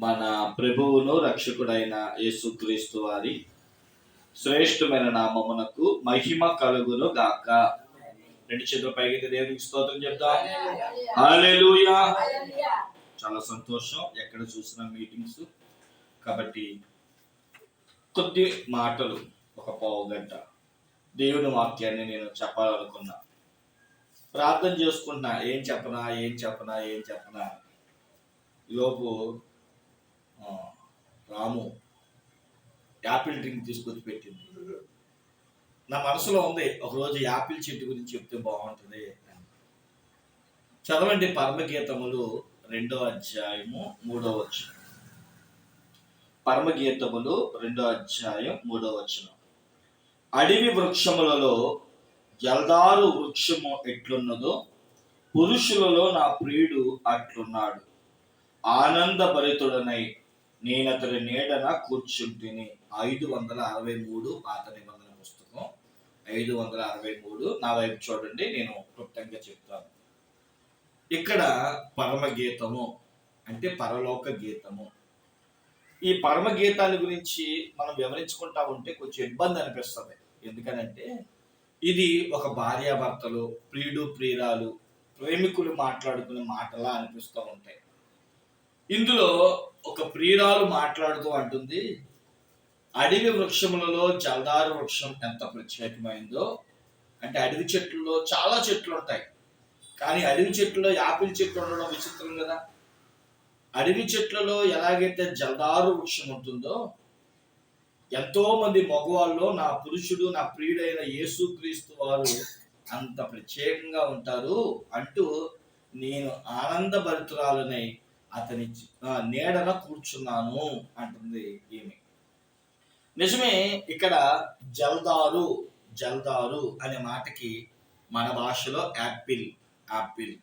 మన ప్రభువును రక్షకుడైన యేసుక్రీస్తు వారి శ్రేష్టమైన నామమునకు మహిమ కలుగును గాక. రెండు చేతుల పైకి దేవునికి స్తోత్రం హల్లెలూయా చాలా సంతోషం ఎక్కడ చూసిన మీటింగ్స్. కాబట్టి కొద్ది మాటలు ఒక పావు గంట. దేవుని వాక్యాన్ని నేను చెప్పాలనుకున్నా. ప్రార్థన చేసుకుంటున్నా ఏం చెప్పనా ఏం చెప్పనా ఏం చెప్పనా ఈలోపు ఆ, రాము యాపిల్ డ్రింక్ తీసుకొచ్చి పెట్టింది. నా మనసులో ఉంది ఒకరోజు యాపిల్ చెట్టు గురించి చెప్తే బాగుంటుంది అని. చదవండి పరమగీతములు రెండో అధ్యాయము మూడో వచనం. పరమగీతములు రెండో అధ్యాయం మూడో వచనం. అడవి వృక్షములలో జల్దారు వృక్షము ఎట్లున్నదో పురుషులలో నా ప్రియుడు అట్లున్నాడు. ఆనందభరితుడనై నేను అతని నీడన కూర్చుంటిని. ఐదు వందల అరవై మూడు పాత నిబంధన పుస్తకం. ఐదు వందల అరవై మూడు. నా వైపు చూడండి నేను క్లుప్తంగా చెప్తాను. ఇక్కడ పరమ గీతము అంటే పరలోక గీతము ఈ పరమ గీతాల గురించి మనం వివరించుకుంటా ఉంటే కొంచెం ఇబ్బంది అనిపిస్తుంది. ఎందుకనంటే ఇది ఒక భార్యాభర్తలు ప్రియుడు ప్రియురాలు ప్రేమికులు మాట్లాడుకునే మాటలా అనిపిస్తూ ఉంటాయి. ఇందులో ఒక ప్రియురాలు మాట్లాడుతూ అంటుంది అడవి వృక్షములలో జల్దారు వృక్షం ఎంత ప్రత్యేకమైందో. అంటే అడవి చెట్లలో చాలా చెట్లు ఉంటాయి. కానీ అడవి చెట్లలో యాపిల్ చెట్లు ఉండడం విచిత్రం కదా. అడవి చెట్లలో ఎలాగైతే జల్దారు వృక్షం ఉంటుందో ఎంతో మంది మగవాళ్ళు నా పురుషుడు నా ప్రియుడైన యేసుక్రీస్తు వారు అంత ప్రత్యేకంగా ఉంటారు అంటూ నేను ఆనందభరితురాలనై అతని ఆ, నీడన కూర్చున్నాను అంటుంది ఈమె. నిజమే ఇక్కడ జల్దారు జల్దారు అనే మాటకి మన భాషలో యాపిల్ యాపిల్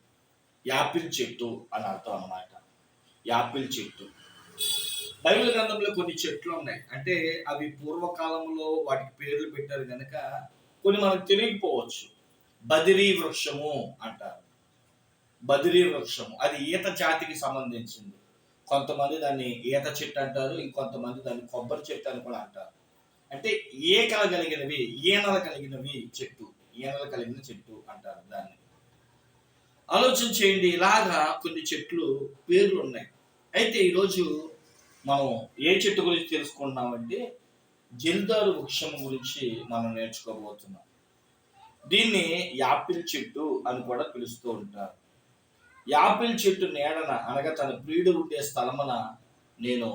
యాపిల్ చెట్టు అని అర్థం అన్నమాట. యాపిల్ చెట్టు. బైబిల్ గ్రంథంలో కొన్ని చెట్లు ఉన్నాయి. అంటే అవి పూర్వకాలంలో వాటికి పేర్లు పెట్టారు కనుక కొన్ని మనకు తెలియకపోవచ్చు. బదిరీ వృక్షము అంటారు. బదిరీ వృక్షం అది ఈత జాతికి సంబంధించింది. కొంతమంది దాన్ని ఈత చెట్టు అంటారు ఇంకొంతమంది దాన్ని కొబ్బరి చెట్టు అని కూడా అంటారు. అంటే ఏకలు కలిగినవి ఈనలు కలిగినవి చెట్టు ఈనలు కలిగిన చెట్టు అంటారు దాన్ని. ఆలోచన చేయండి ఇలాగా కొన్ని చెట్లు పేర్లు ఉన్నాయి. అయితే ఈరోజు మనం ఏ చెట్టు గురించి తెలుసుకుంటున్నామంటే జల్దారు వృక్షం గురించి మనం నేర్చుకోబోతున్నాం. దీన్ని యాపిల్ చెట్టు అని కూడా పిలుస్తూ ఉంటారు. యాపిల్ చెట్టు నీడన అనగా తన ప్రియుడు ఉండే స్థలమున నేను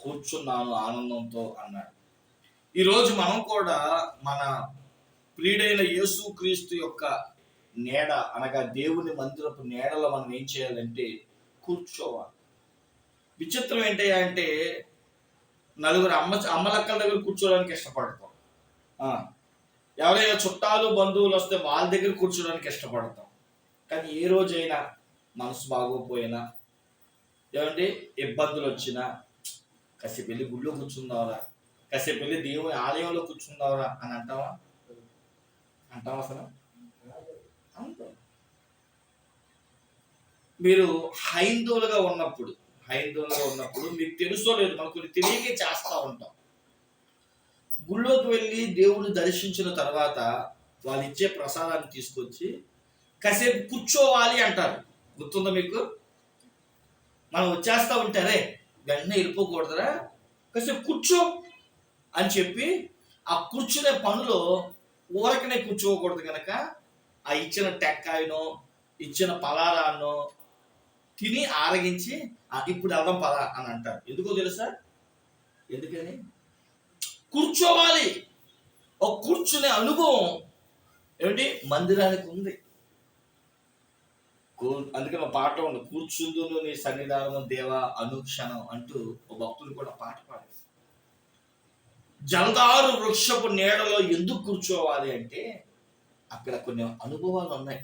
కూర్చున్నాను ఆనందంతో అన్నాడు. ఈరోజు మనం కూడా మన ప్రియుడైన యేసు క్రీస్తు యొక్క నీడ అనగా దేవుని మందిరపు నీడలో మనం ఏం చేయాలంటే కూర్చోవాలి. విచిత్రం ఏంటయ్యా అంటే నలుగురు అమ్మ అమ్మలక్కల దగ్గర కూర్చోడానికి ఇష్టపడతాం. ఎవరైనా చుట్టాలు బంధువులు వస్తే వాళ్ళ దగ్గర కూర్చోడానికి ఇష్టపడతాం. కానీ ఏ రోజైనా మనసు బాగోపోయినా ఏమంటే ఇబ్బందులు వచ్చినా కాసేపు వెళ్ళి గుళ్ళో కూర్చుందావరా కాసేపు వెళ్ళి దేవుని ఆలయంలో కూర్చుందావరా అని అంటావా? అంటావా అసలు? అంటాం మీరు హైందవులుగా ఉన్నప్పుడు హైందవులుగా ఉన్నప్పుడు మీకు తెలుసో లేదు మనకు కొన్ని తెలియకే చేస్తూ ఉంటాం. గుళ్ళోకి వెళ్ళి దేవుడిని దర్శించిన తర్వాత వాళ్ళు ఇచ్చే ప్రసాదాన్ని తీసుకొచ్చి కాసేపు కూర్చోవాలి అంటారు. గుర్తుందా మీకు? మనం వచ్చేస్తా ఉంటారే వెంటనే వెళ్ళిపోకూడదురా కాసేపు కూర్చో అని చెప్పి ఆ కూర్చునే పనులు ఊరకనే కూర్చోకూడదు కనుక ఆ ఇచ్చిన టెక్కాయనో ఇచ్చిన పలారాన్నో తిని ఆరగించి ఇప్పుడు వెళ్దాం పద అని అంటారు. ఎందుకో తెలుసా? ఎందుకని? కూర్చోవాలి. ఒక కూర్చునే అనుభవం ఏమిటి? మందిరానికి ఉంది. అందుకే మా పాట ఉంది కూర్చుందును నీ సన్నిధానం దేవా అనుక్షణం అంటూ ఒక భక్తులు కూడా పాట పాడారు జలదారు వృక్షపు నీడలో ఎందుకు కూర్చోవాలి అంటే అక్కడ కొన్ని అనుభవాలు ఉన్నాయి.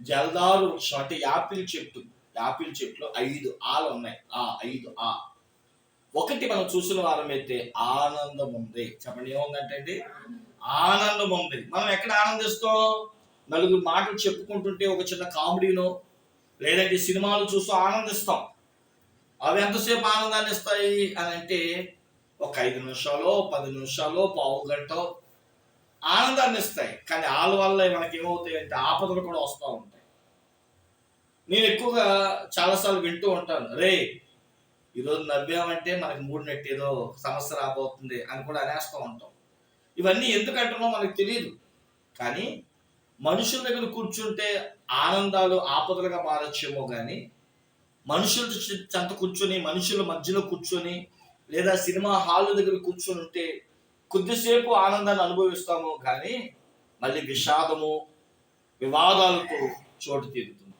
జలదారు వృక్షం అంటే యాపిల్ చెట్టు యాపిల్ చెట్లు ఐదు ఆలు ఉన్నాయి. ఆ ఐదు ఆ. ఒకటి మనం చూసిన వారం అయితే ఆనందం ఉంది. చెప్పండి ఏముందంటే అండి ఆనందం ఉంది. మనం ఎక్కడ ఆనందిస్తాం? నలుగురు మాటలు చెప్పుకుంటుంటే ఒక చిన్న కామెడీలో లేదంటే సినిమాలు చూస్తూ ఆనందిస్తాం. అవి ఎంతసేపు ఆనందాన్ని ఇస్తాయి అని అంటే ఒక ఐదు నిమిషాలు పది నిమిషాలు పావు గంట ఆనందాన్ని ఇస్తాయి. కానీ వాళ్ళ వల్ల మనకి ఏమవుతాయి అంటే ఆపదలు కూడా వస్తూ ఉంటాయి. నేను ఎక్కువగా చాలాసార్లు వింటూ ఉంటాను. రే ఈరోజు నవ్వామంటే మనకి మూడినట్టు ఏదో సమస్య రాబోతుంది అని కూడా అనేస్తూ ఉంటాం. ఇవన్నీ ఎందుకు మనకు తెలియదు కానీ మనుషుల దగ్గర కూర్చుంటే ఆనందాలు ఆపదలుగా మారచ్చేమో కానీ మనుషుల చెంత కూర్చొని మనుషుల మధ్యలో కూర్చొని లేదా సినిమా హాల్ దగ్గర కూర్చొని ఉంటే కొద్దిసేపు ఆనందాన్ని అనుభవిస్తాము కానీ మళ్ళీ విషాదము వివాదాలతో చోటు తీరుతుంది.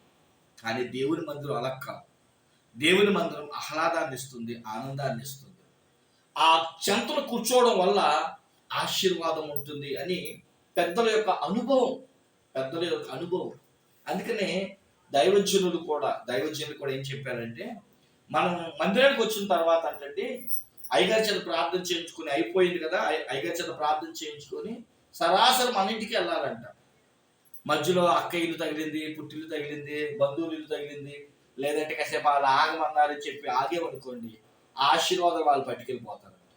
కానీ దేవుని మందిరం అలా కాదు. దేవుని మందిరం ఆహ్లాదాన్ని ఇస్తుంది ఆనందాన్ని ఇస్తుంది. ఆ చెంతను కూర్చోవడం వల్ల ఆశీర్వాదం ఉంటుంది అని పెద్దల యొక్క అనుభవం పెద్దల యొక్క అనుభవం. అందుకనే దైవజనులు కూడా దైవజనులు కూడా ఏం చెప్పారంటే మనం మందిరానికి వచ్చిన తర్వాత అంటే అయ్యగారి చేత ప్రార్థన చేయించుకుని అయిపోయింది కదా అయ్- అయ్యగారి చేత ప్రార్థన చేయించుకొని సరాసరి మన ఇంటికి వెళ్ళాలంట. మధ్యలో అక్క ఇల్లు తగిలింది పుట్టిల్లు తగిలింది బంధువులు ఇల్లు తగిలింది లేదంటే కాసేపు వాళ్ళు ఆగమన్నారని చెప్పి ఆగేమనుకోండి ఆశీర్వాదం వాళ్ళు పట్టుకెళ్ళిపోతారంట.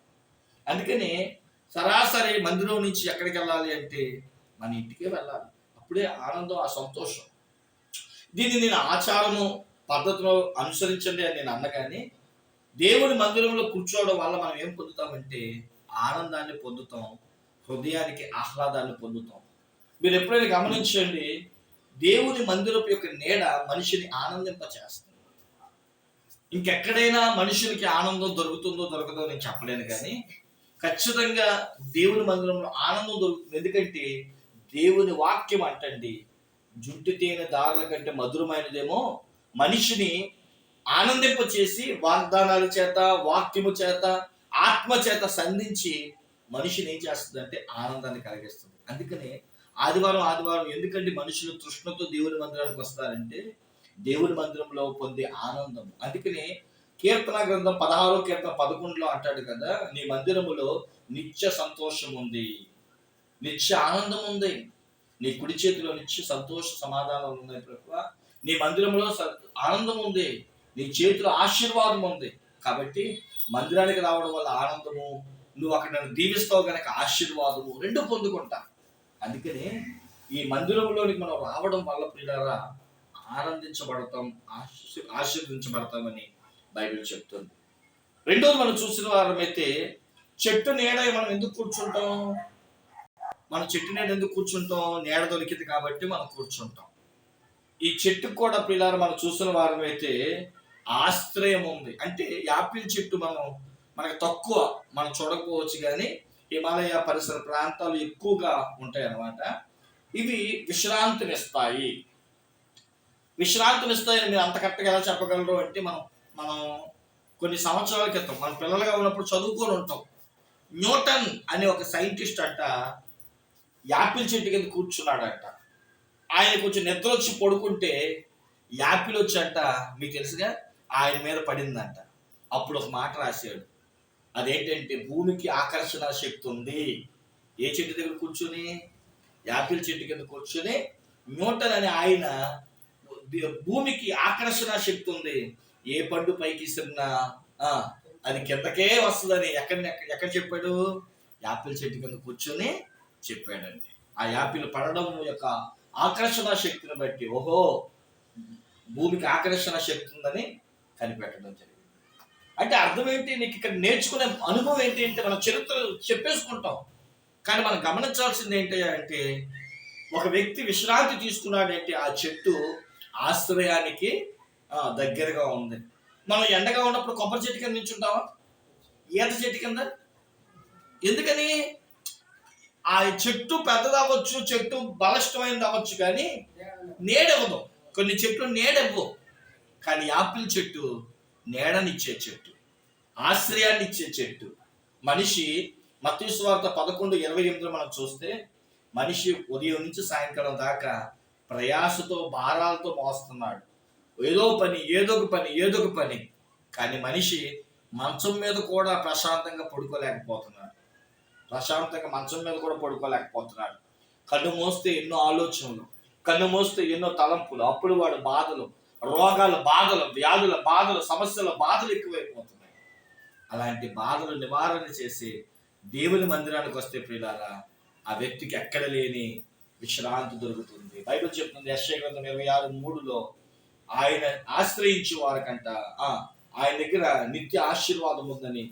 అందుకని సరాసరి మందిరం నుంచి ఎక్కడికి వెళ్ళాలి అంటే మన ఇంటికే వెళ్ళాలి. అప్పుడే ఆనందం ఆ సంతోషం. దీన్ని నేను ఆచారము పద్ధతిలో అనుసరించండి అని నేను అన్నగాని దేవుడి మందిరంలో కూర్చోవడం వల్ల మనం ఏం పొందుతామంటే ఆనందాన్ని పొందుతాం హృదయానికి ఆహ్లాదాన్ని పొందుతాం. మీరు ఎప్పుడైనా గమనించండి దేవుని మందిరపు యొక్క నీడ మనిషిని ఆనందింపచేస్తుంది. ఇంకెక్కడైనా మనుషులకి ఆనందం దొరుకుతుందో దొరకదో నేను చెప్పలేను కానీ ఖచ్చితంగా దేవుని మందిరంలో ఆనందం దొరుకుతుంది. ఎందుకంటే దేవుని వాక్యం అంటండి. జుట్టు తేనె దారుల కంటే మధురమైనదేమో. మనిషిని ఆనందింప చేసి వాగ్దానాల చేత వాక్యము చేత ఆత్మ చేత సంధించి మనిషిని ఏం చేస్తుందంటే ఆనందాన్ని కలిగిస్తుంది. అందుకనే ఆదివారం ఆదివారం ఎందుకంటే మనుషులు తృష్ణతో దేవుని మందిరానికి వస్తారంటే దేవుని మందిరంలో పొందే ఆనందం. అందుకనే కీర్తన గ్రంథం పదహారో కీర్తన పదకొండులో అంటాడు కదా నీ మందిరములో నిత్య సంతోషం ఉంది నిత్య ఆనందం ఉంది నీ కుడి చేతిలో నిత్య సంతోష సమాధానం ఉన్నాయి ప్రభు నీ మందిరంలో ఆనందం ఉంది నీ చేతిలో ఆశీర్వాదం ఉంది కాబట్టి మందిరానికి రావడం వల్ల ఆనందము నువ్వు అక్కడ నన్ను దీవిస్తావు కనుక ఆశీర్వాదము రెండు పొందుకుంటా. అందుకని ఈ మందిరంలోనికి మనం రావడం వల్ల పిల్లరా ఆనందించబడతాం ఆశీ ఆశీర్వదించబడతామని బైబిల్ చెప్తుంది. రెండోది మనం చూసిన వారమైతే చెట్టు నీడ మనం ఎందుకు కూర్చుంటాం? మనం చెట్టు నేను ఎందుకు కూర్చుంటాం? నీడ దొరికింది కాబట్టి మనం కూర్చుంటాం. ఈ చెట్టుకు కూడా పిల్లలు మనం చూసిన వారమైతే ఆశ్రయం ఉంది. అంటే యాపిల్ చెట్టు మనం మనకు తక్కువ మనం చూడకపోవచ్చు కానీ హిమాలయ పరిసర ప్రాంతాలు ఎక్కువగా ఉంటాయి అన్నమాట ఇవి విశ్రాంతినిస్తాయి విశ్రాంతినిస్తాయని మీరు అంత కరెక్ట్గా ఎలా చెప్పగలరు అంటే మనం మనం కొన్ని సంవత్సరాల క్రితం మన పిల్లలుగా ఉన్నప్పుడు చదువుకొని ఉంటాం. న్యూటన్ అనే ఒక సైంటిస్ట్ అంట యాపిల్ చెట్టు కింద కూర్చున్నాడంట. ఆయన కొంచెం నిద్ర వచ్చి పడుకుంటే యాపిల్ వచ్చంట మీకు తెలుసుగా ఆయన మీద పడిందంట. అప్పుడు ఒక మాట రాశాడు. అదేంటంటే భూమికి ఆకర్షణ శక్తి ఉంది. ఏ చెట్టు దగ్గర కూర్చుని? యాపిల్ చెట్టు కింద కూర్చుని న్యూటన్ అనే ఆయన భూమికి ఆకర్షణ శక్తి ఉంది. ఏ పండు పైకి ఇస్తున్నా ఆ, అది కిందకే వస్తుందని ఎక్కడ ఎక్కడ చెప్పాడు? యాపిల్ చెట్టు కింద కూర్చొని చెప్పాడండి. ఆ యాపిల్ పడడం యొక్క ఆకర్షణ శక్తిని బట్టి ఓహో భూమికి ఆకర్షణ శక్తి ఉందని కనిపెట్టడం జరిగింది. అంటే అర్థం ఏంటి? నీకు ఇక్కడ నేర్చుకునే అనుభవం ఏంటి అంటే మన చరిత్ర చెప్పేసుకుంటాం. కానీ మనం గమనించాల్సింది ఏంటి అంటే ఒక వ్యక్తి విశ్రాంతి తీసుకున్నాడంటే ఆ చెట్టు ఆశ్రయానికి దగ్గరగా ఉంది. మనం ఎండగా ఉన్నప్పుడు కొబ్బరి చెట్టు కింద నించుంటామా? ఈత చెట్టు కింద? ఎందుకని? ఆ చెట్టు పెద్దదవ్వచ్చు చెట్టు బలిష్టమైనది అవ్వచ్చు కానీ నేడవ్వదు. కొన్ని చెట్లు నేడవ్వు. కానీ యాపిల్ చెట్టు నీడనిచ్చే చెట్టు ఆశ్రయాన్ని ఇచ్చే చెట్టు. మనిషి మతీశ్వార్త పదకొండు ఇరవై ఎనిమిదిలో మనం చూస్తే మనిషి ఉదయం నుంచి సాయంకాలం దాకా ప్రయాసతో భారాలతో మోస్తున్నాడు. ఏదో పని ఏదో ఒక పని ఏదో ఒక పని. కానీ మనిషి మంచం మీద కూడా ప్రశాంతంగా పడుకోలేకపోతున్నాడు. ప్రశాంతంగా మంచం మీద కూడా పడుకోలేకపోతున్నాడు. కన్ను మోస్తే ఎన్నో ఆలోచనలు కన్ను మోస్తే ఎన్నో తలంపులు. అప్పుడు వాడు బాధలు రోగాల బాధలు వ్యాధుల బాధలు సమస్యల బాధలు ఎక్కువైపోతున్నాయి. అలాంటి బాధలు నివారణ చేసి దేవుని మందిరానికి వస్తే ప్రియులారా ఆ వ్యక్తికి ఎక్కడ లేని విశ్రాంతి దొరుకుతుంది. బైబిల్ చెప్తుంది యశ్య గ్రంథం ఇరవై ఆరు మూడులో ఆయన ఆశ్రయించే వారికంట ఆయన దగ్గర నిత్య ఆశీర్వాదం ఉందని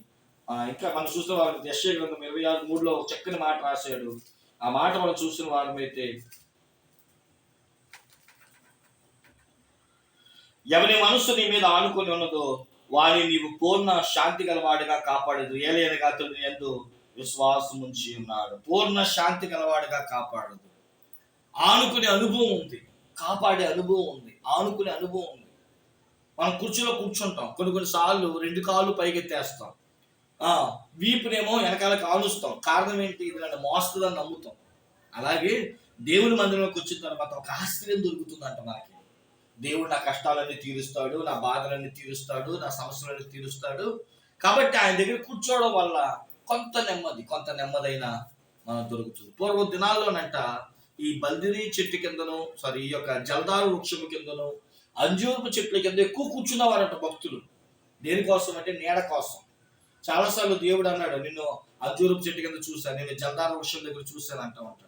ఇంకా మనం చూసిన వారికి యశ్య గ్రంథం ఇరవై ఆరు మూడులో ఒక చక్కని మాట రాశాడు. ఆ మాట మనం చూసిన వారమైతే ఎవరి మనస్సు నీ మీద ఆనుకొని ఉన్నదో వాని నీవు పూర్ణ శాంతి గలవాడిగా కాపాడదు. ఏలైనగా అతడు ఎందు విశ్వాసం ఉంచి ఉన్నాడు. పూర్ణ శాంతి గలవాడిగా కాపాడదు. ఆనుకునే అనుభవం ఉంది. కాపాడే అనుభవం ఉంది. ఆనుకునే అనుభవం ఉంది. మనం కుర్చీలో కూర్చుంటాం. కొన్ని కొన్ని సార్లు రెండు కాళ్ళు పైకెత్తేస్తాం. వీపునేమో వెనకాల కాలుస్తాం కారణం ఏంటి? ఇలాంటి మోస్తులను మోస్తుందని నమ్ముతాం. అలాగే దేవుని మందిరంలోకి వచ్చిన తర్వాత ఒక ఆశ్చర్యం దొరుకుతుందంట మనకి. దేవుడు నా కష్టాలన్నీ తీరుస్తాడు నా బాధలన్నీ తీరుస్తాడు నా సమస్యలన్నీ తీరుస్తాడు. కాబట్టి ఆయన దగ్గర కూర్చోవడం వల్ల కొంత నెమ్మది కొంత నెమ్మదైన మనం దొరుకుతుంది. పూర్వ దినాల్లోనంట ఈ బల్దిని చెట్టు కిందను సారీ ఈ యొక్క జలదారు వృక్షము కిందను అంజూరపు చెట్ల కింద ఎక్కువ కూర్చున్నవారంట భక్తులు. దేనికోసం అంటే నీడ కోసం. చాలాసార్లు దేవుడు అన్నాడు నిన్ను అంజూరపు చెట్టు కింద చూశాను నేను జలదారు వృక్షం దగ్గర చూశాను అంటూ ఉంటాడు.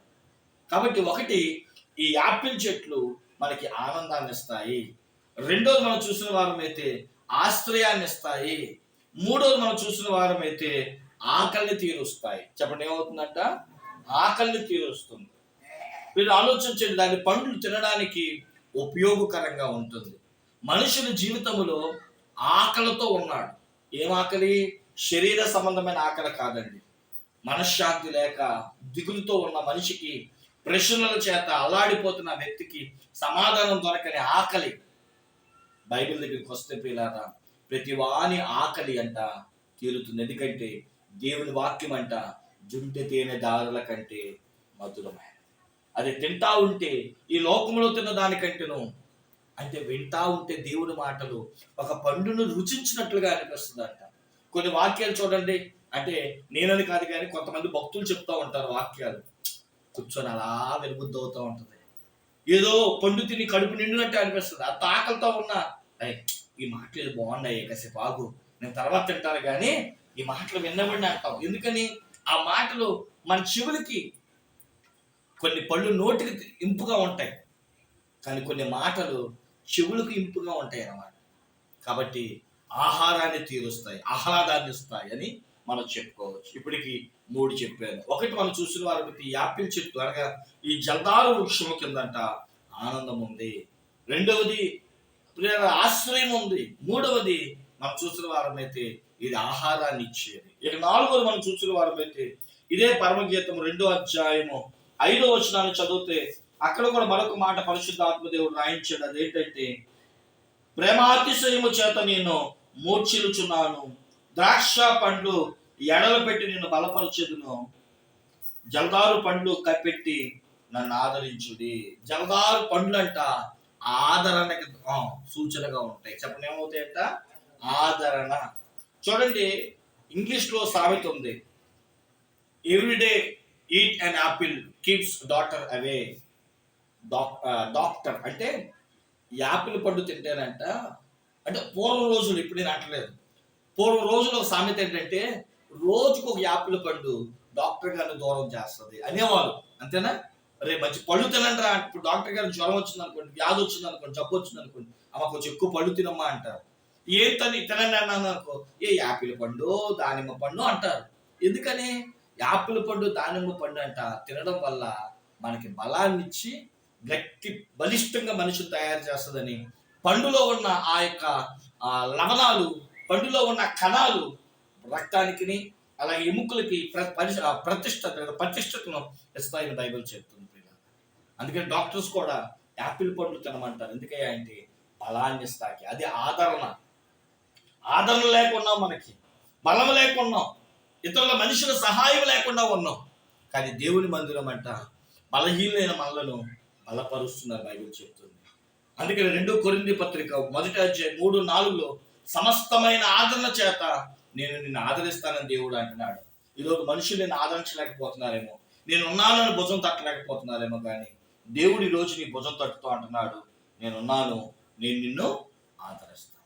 కాబట్టి ఒకటి ఈ యాపిల్ చెట్లు మనకి ఆనందాన్ని ఇస్తాయి. రెండోది మనం చూసిన వారం అయితే ఆశ్రయాన్ని ఇస్తాయి. మూడోది మనం చూసిన వారం అయితే ఆకలిని తీరుస్తాయి. చెప్పండి ఏమవుతుందంట? ఆకలిని తీరుస్తుంది. మీరు ఆలోచించండి దాని పండ్లు తినడానికి ఉపయోగకరంగా ఉంటుంది. మనుషుల జీవితంలో ఆకలితో ఉన్నాడు. ఏం ఆకలి? శరీర సంబంధమైన ఆకలి కాదండి. మనశ్శాంతి లేక దిగులుతో ఉన్న మనిషికి ప్రశ్నల చేత అల్లాడిపోతున్న వ్యక్తికి సమాధానం దొరకని ఆకలి. బైబిల్ దగ్గరికి వస్తే పిల్లారా ప్రతి వాని ఆకలి అంట తీరుతుంది. ఎందుకంటే దేవుని వాక్యం అంట జుంటె తేనె దారుల కంటే మధురమైన అది తింటా ఉంటే ఈ లోకంలో తిన్న దానికంటేను అంటే వింటా ఉంటే దేవుని మాటలు ఒక పండును రుచించినట్లుగా అనిపిస్తుంది అంట కొన్ని వాక్యాలు చూడండి. అంటే నేనని కాదు కానీ కొంతమంది భక్తులు చెప్తూ ఉంటారు వాక్యాలు. కూర్చొని అలా వెలుబుద్ధి అవుతూ ఉంటుంది. ఏదో పండు తిని కడుపు నిండినట్టు అనిపిస్తుంది. ఆ తాకలతో ఉన్న ఈ మాటలు బాగున్నాయి కాసేపు ఆగు. నేను తర్వాత తింటాను కానీ ఈ మాటలు విన్నబడిన అంటాం. ఎందుకని? ఆ మాటలు మన చెవులకి కొన్ని పళ్ళు నోటికి ఇంపుగా ఉంటాయి. కానీ కొన్ని మాటలు చెవులకు ఇంపుగా ఉంటాయి అన్నమాట కాబట్టి ఆహారాన్ని తీరుస్తాయి ఆహ్లాదాన్ని ఇస్తాయి అని మనం చెప్పుకోవచ్చు. ఇప్పటికి మూడు చెప్పాను. ఒకటి మనం చూసిన వారికి ఈ యాపిల్ చెట్టు అనగా ఈ జల్దారు వృక్షము కిందంట ఆనందం ఉంది. రెండవది ప్రేమ ఆశ్రయం ఉంది. మూడవది మనం చూసిన వారమైతే ఇది ఆహారాన్ని ఇచ్చేది. ఇక నాలుగవది మనం చూసిన వారమైతే ఇదే పరమగీతం రెండో అధ్యాయము ఐదో వచనాన్ని చదివితే అక్కడ కూడా మరొక మాట పరిశుద్ధ ఆత్మదేవుడు రాయించాడు. అదేంటంటే ప్రేమాతిశయము చేత నేను మూర్చిలుచున్నాను. ద్రాక్ష పండ్లు ఎడలు పెట్టి నిన్ను బలపరచదును. జలదారు పండ్లు కప్పెట్టి నన్ను ఆదరించుడి. జలదారు పండ్లు అంట ఆదరణకి సూచనగా ఉంటాయి. చెప్పండి ఏమవుతాయంట? ఆదరణ. చూడండి ఇంగ్లీష్లో సామెత ఉంది. Everyday eat and apple keeps doctor away doctor అంటే యాపిల్ పండు తింటేనంట అంటే పూర్వం రోజులు ఇప్పుడు నేను అంటలేదు. పూర్వం రోజులు ఒక సామెత ఏంటంటే రోజుకు ఒక యాపిల్ పండు డాక్టర్ గారిని దూరం చేస్తుంది అనేవాళ్ళు. అంతేనా? రేపు మంచి పళ్ళు తినండి రా ఇప్పుడు డాక్టర్ గారు జ్వరం వచ్చింది అనుకోండి వ్యాధి వచ్చింది అనుకోండి జబ్బు వచ్చింది అనుకోండి అమ్మ కొంచెం ఎక్కువ పళ్ళు తినమ్మా అంటారు. ఏంటని తినండి అన్నాను అనుకో ఏ యాపిల్ పండు దానిమ్మ పండు అంటారు. ఎందుకని? యాపిల్ పండు దానిమ్మ పండు అంట తినడం వల్ల మనకి బలాన్ని ఇచ్చి గట్టి బలిష్టంగా మనిషిని తయారు చేస్తుందని పండులో ఉన్న ఆ యొక్క లవణాలు పండులో ఉన్న కణాలు రక్తానికి అలాగే ఎముకలకి ప్రతి పరిశ- ప్రతిష్ట ప్రతిష్టతను ఇస్తాయని బైబిల్ చెప్తుంది అందుకని డాక్టర్స్ కూడా యాపిల్ పండ్లు తినమంటారు. ఎందుకే అంటే బలాన్ని ఇస్తాకి. అది ఆదరణ. ఆదరణ లేకున్నాం మనకి బలం లేకున్నాం. ఇతరుల మనుషుల సహాయం లేకుండా ఉన్నాం. కానీ దేవుని మందిరం అంట బలహీనమైన మనలను బలపరుస్తున్నారు బైబిల్ చెప్తుంది. అందుకని రెండు కొరింది పత్రిక మొదటి అధ్యాయం మూడు నాలుగులో సమస్తమైన ఆదరణ చేత నేను నిన్ను ఆదరిస్తానని దేవుడు అంటున్నాడు. ఈరోజు మనుషులు నేను ఆదరించలేకపోతున్నారేమో. నేను ఉన్నానని భుజం తట్టలేకపోతున్నారేమో కానీ దేవుడు ఈరోజు నీ భుజం తట్టుతూ అంటున్నాడు. నేనున్నాను నేను నిన్ను ఆదరిస్తాను.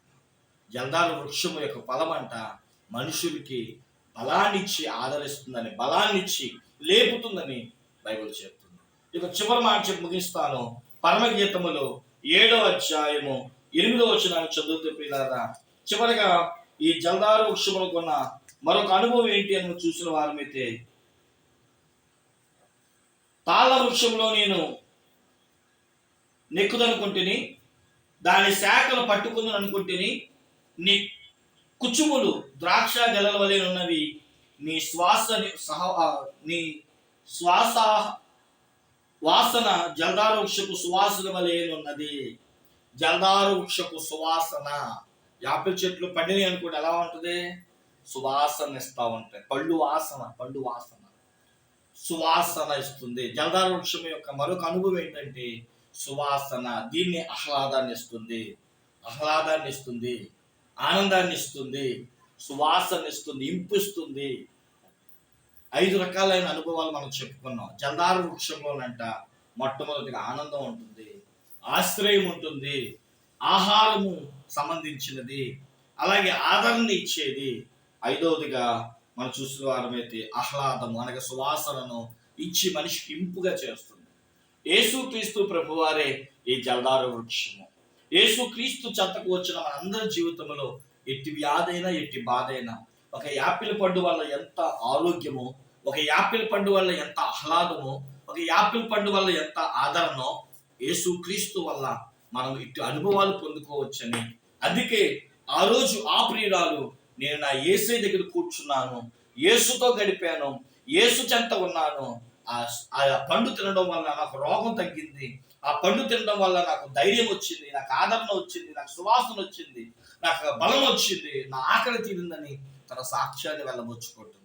జందాల వృక్షము యొక్క ఫలం అంట మనుషులకి బలాన్నిచ్చి ఆదరిస్తుందని బలాన్నిచ్చి లేపుతుందని బైబిల్ చెప్తుంది. ఇక చివరి మాట చెప్పి ముగిస్తాను. పరమగీతములు ఏడో అధ్యాయము ఎనిమిదో వచ్చిన చదువుతూ పిల్లారా చివరిగా ఈ జల్దారు వృక్షములకు ఉన్న మరొక అనుభవం ఏంటి అని చూసిన వారమైతే తాళ్ళ వృక్షంలో నేను నెక్కుదనుకుంటుని దాని శాఖలు పట్టుకుందని అనుకుంటుని నీ కుచుములు ద్రాక్ష గెలల వలె ఉన్నవి నీ శ్వాస సహ నీ శ్వాస వాసన జల్దారు వృక్షపు సువాసన వలెనున్నది ఉన్నది. జల్దారు వృక్షపు సువాసన. యాపిల్ చెట్లు పండినవి అనుకోండి ఎలా ఉంటుంది? సువాసన ఇస్తా ఉంటాయి. పళ్ళు వాసన పళ్ళు వాసన. సువాసన ఇస్తుంది. జలదార వృక్షం యొక్క మరొక అనుభవం ఏంటంటే సువాసన దీన్ని ఆహ్లాదాన్ని ఇస్తుంది. ఆహ్లాదాన్ని ఇస్తుంది. ఆనందాన్ని ఇస్తుంది. సువాసన ఇస్తుంది. ఇంపిస్తుంది ఐదు రకాలైన అనుభవాలు మనం చెప్పుకున్నాం. జలదార వృక్షంలోనంట మొట్టమొదటిగా ఆనందం ఉంటుంది ఆశ్రయం ఉంటుంది ఆహారము సంబంధించినది అలాగే ఆదరణ ఇచ్చేది. ఐదవదిగా మనం చూసిన వారమైతే ఆహ్లాదము అనగా సువాసనను ఇచ్చి మనిషికి ఇంపుగా చేస్తుంది. యేసుక్రీస్తు ప్రభువారే ఈ జలదారు వృక్షము. యేసుక్రీస్తు చెత్తకు వచ్చిన మనందరి జీవితంలో ఎట్టి వ్యాధైనా ఎట్టి బాధైనా ఒక యాపిల్ పండు వల్ల ఎంత ఆరోగ్యమో ఒక యాపిల్ పండు వల్ల ఎంత ఆహ్లాదమో ఒక యాపిల్ పండు వల్ల ఎంత ఆదరణో యేసుక్రీస్తు వల్ల మనం ఇటు అనుభవాలు పొందుకోవచ్చని. అందుకే ఆ రోజు ఆ ప్రియురాలు నేను నా ఏసై దగ్గర కూర్చున్నాను ఏసుతో గడిపాను ఏసు చెంత ఉన్నాను. ఆ ఆ పండు తినడం వల్ల నాకు రోగం తగ్గింది. ఆ పండు తినడం వల్ల నాకు ధైర్యం వచ్చింది నాకు ఆదరణ వచ్చింది నాకు సువాసన వచ్చింది నాకు బలం వచ్చింది నా ఆకలి తీరిందని తన సాక్ష్యాన్ని వెళ్ళబుచ్చుకుంటుంది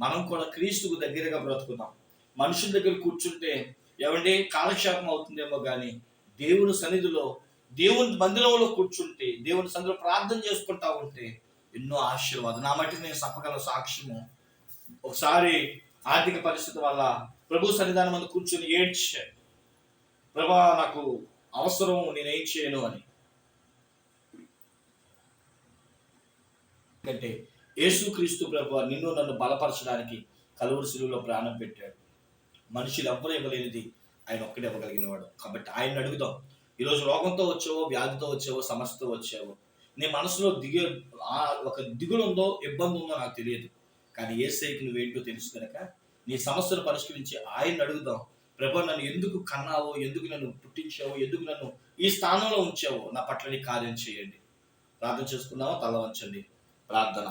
మనం కూడా క్రీస్తుకు దగ్గరగా బ్రతుకుతాం మనుషుల దగ్గర కూర్చుంటే ఎవంటే కాలక్షేపం అవుతుందేమో కానీ దేవుని సన్నిధిలో దేవుని మందిరంలో కూర్చుంటే దేవుని సన్నిధిలో ప్రార్థన చేసుకుంటా ఉంటే ఎన్నో ఆశీర్వాదం. నా మట్టి నేను చెప్పగల సాక్ష్యము ఒకసారి ఆర్థిక పరిస్థితి వల్ల ప్రభు సన్నిధానం మంది కూర్చుని ఏడ్చాను ప్రభా నాకు అవసరం నేనేం చేయను అని. ఎందుకంటే యేసుక్రీస్తు ప్రభు నిన్ను నన్ను బలపరచడానికి కలువురు శిలువలో ప్రాణం పెట్టాడు. మనుషులు ఎవ్వరు ఇవ్వలేనిది ఆయన ఒక్కడే ఇవ్వగలిగినవాడు. కాబట్టి ఆయన అడుగుదాం. ఈరోజు రోగంతో వచ్చావో వ్యాధితో వచ్చావో సమస్యతో వచ్చావో నీ మనసులో దిగే ఒక దిగులు ఉందో ఇబ్బంది ఉందో నాకు తెలియదు. కానీ ఏ సైకి నువ్వేంటో తెలుసు కనుక నీ సమస్యను పరిష్కరించి ఆయన అడుగుదాం. ప్రభు నన్ను ఎందుకు కన్నావో ఎందుకు నన్ను పుట్టించావో ఎందుకు నన్ను ఈ స్థానంలో ఉంచావో నా పట్ల నీ కార్యం చేయండి. ప్రార్థన చేసుకుందామా? తల వంచండి. ప్రార్థన.